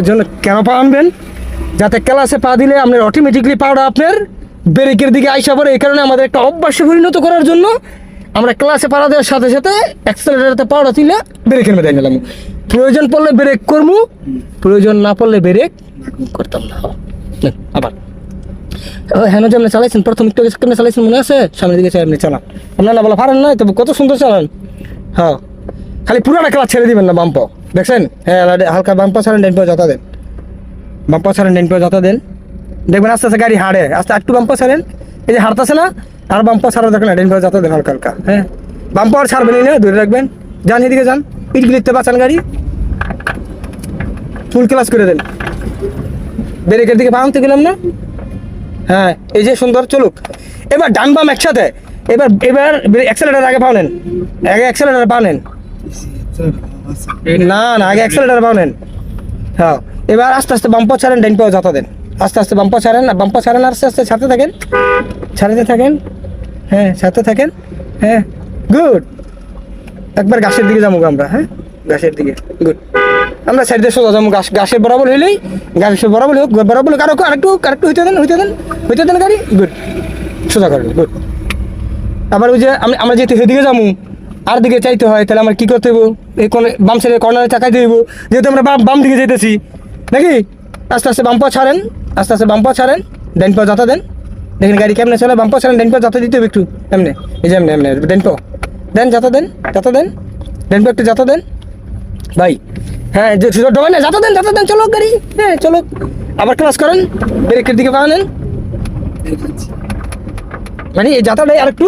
এর জন্য কেন পা আনবেন? যাতে ক্লাসে পা দিলে আপনার অটোমেটিকলি পাওয়া আপনার ব্রেকের দিকে আইসা পড়ে। এই কারণে আমাদের একটা অভ্যাসে পরিণত করার জন্য আমরা ক্লাসে পাড়া দেওয়ার সাথে সাথে অ্যাক্সেলারেটারতে পাওয়া তুলে ব্রেকের মেরে নিলাম প্রয়োজন পড়লে ব্রেক করব, প্রয়োজন না পড়লে ব্রেক করতাম না। আবার। হ্যাঁ যে আপনি চালাইছেন, প্রথম একটু আগে চালাইছেন মনে আছে? সামনের দিকে আপনি চালান। আপনার না বলা পারেন না তবে কত সুন্দর চালান। হ্যাঁ খালি পুরাটা খেলা ছেড়ে দিবেন না বাম্প। দেখছেন? হ্যাঁ হালকা বাম্প ছাড়েন ডাইন পাও যতা দেন। বাম্প ছাড়েন ডাইন পাও যতা দেন। দেখবেন আস্তে আস্তে গাড়ি হাড়ে। আস্তে একটু বাম্প ছাড়েন। এই যে হারতেছে না, আর বাম্প ছাড়া দেখেন না ডাইন পাও যতা দেন হালকা হালকা হ্যাঁ? বাম্প আর ছাড়বেন না, ধরে রাখবেন। যান এদিকে যান। লিখতে পারছেন গাড়ি। ফুল ক্লাস করে দেন। ব্রেকের দিকে বানাতে গেলাম না? হ্যাঁ এই যে সুন্দর, চলুক। এবার ডান বাম একসাথে। এবার এবার অ্যাক্সেলেটার আগে পাওনেন আগে অ্যাক্সেলেটার পাওনেন না না, আগে অ্যাক্সেলেটার পাওনেন হ্যাঁ এবার আস্তে আস্তে বাম্পার ছাড়েন, ডাইন পাও যাতা দেন। আস্তে আস্তে বাম্পার ছাড়েন, আর বাম্পার ছাড়েন, আস্তে আস্তে ছাড়তে থাকেন। ছাড়তে থাকেন। হ্যাঁ ছাড়তে থাকেন। হ্যাঁ গুড একবার গাছের দিকে যাব আমরা হ্যাঁ? গাছের দিকে গুড আমরা সাইড সোজা যাব, গাছ, গাছের বরাবর হইলেই, গাছের বরাবর হোক বরাবর হোক, আরও আরেকটু আরেকটু হইতে দেন হইতে দেন হইতে দেন গাড়ি গুড সোজা করবেন গুড আবার ওই যে আমি আমরা যেহেতু সেদিকে যাব আর দিকে চাইতে হয়, তাহলে আমার কি করতে হইব? এই কোন বাম সাইডে কর্নারে চাকাইতে হইব। যেহেতু আমরা বাম বাম দিকে যেতেছি, নাকি? আস্তে আস্তে বাম পা ছাড়েন, আস্তে আস্তে বাম পা ছাড়েন ডাইন পা যাতা দেন। দেখেন গাড়ি কেমনে চলে বাম পা ছাড়েন ডাইন পা যাতা দিতে হবে একটু, এমনি। এই যে এমনি এমনি ডাইন পা। দেন, যাতা দেন যাতা দেন ডাইন পা একটু যাতা দেন। ভাই হ্যাঁ যে সুযোগ ডোবে না যাতা দেন যাতা দেন চলো গাড়ি। হ্যাঁ চলো আবার ক্লাস করেন ব্রেকের দিকে পা নেন মানে এই যাতাটাই আর একটু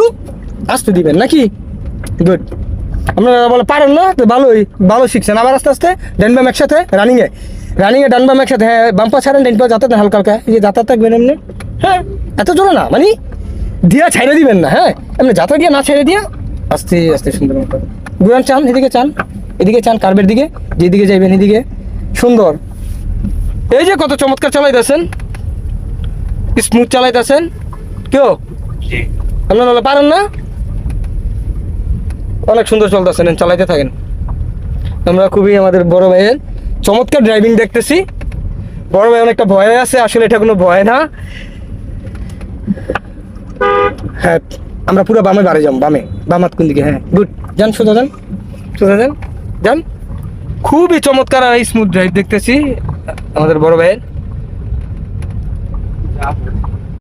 আসতে দিবেন, নাকি? গুড আপনারা বলে পারেন না তো ভালোই ভালো শিখছেন। আবার আস্তে আস্তে ডান বাম একসাথে রানিংয়ে রানিংয়ে ডান বাম একসাথে হ্যাঁ বাম্পা ছাড়েন ডান পা যাতাতে হালকা হালকা। এই যে যাতার থাকবেন এমনি। হ্যাঁ এত জোরে না মানে দিয়া ছাইড়ে দিবেন না হ্যাঁ। এমনি যাতা দিয়ে না ছেড়ে দিয়া আস্তে আস্তে সুন্দর মতো। ঘুরান চান এদিকে চান এদিকে চান কার্বের দিকে যেদিকে যাইবেন এদিকে। সুন্দর। এই যে কত চমৎকার চালাইতেছেন। স্মুথ চালাইতেছেন। কেউ আপনারা পারেন না? অনেক সুন্দর চলতেছে চলতেছেন চালাইতে থাকেন। আমরা খুবই আমাদের বড় ভাইয়ের চমৎকার ড্রাইভিং দেখতেছি। বড় ভাই অনেকটা ভয় আছে, আসলে এটা কোনো ভয় না। হ্যাঁ আমরা পুরো বামে বাড়ি যাব, বামে বামাত কোন দিকে হ্যাঁ গুড, যান, সোজা যান সোজা যান যান। খুবই চমৎকার আর স্মুথ ড্রাইভ দেখতেছি আমাদের বড় ভাইয়ের।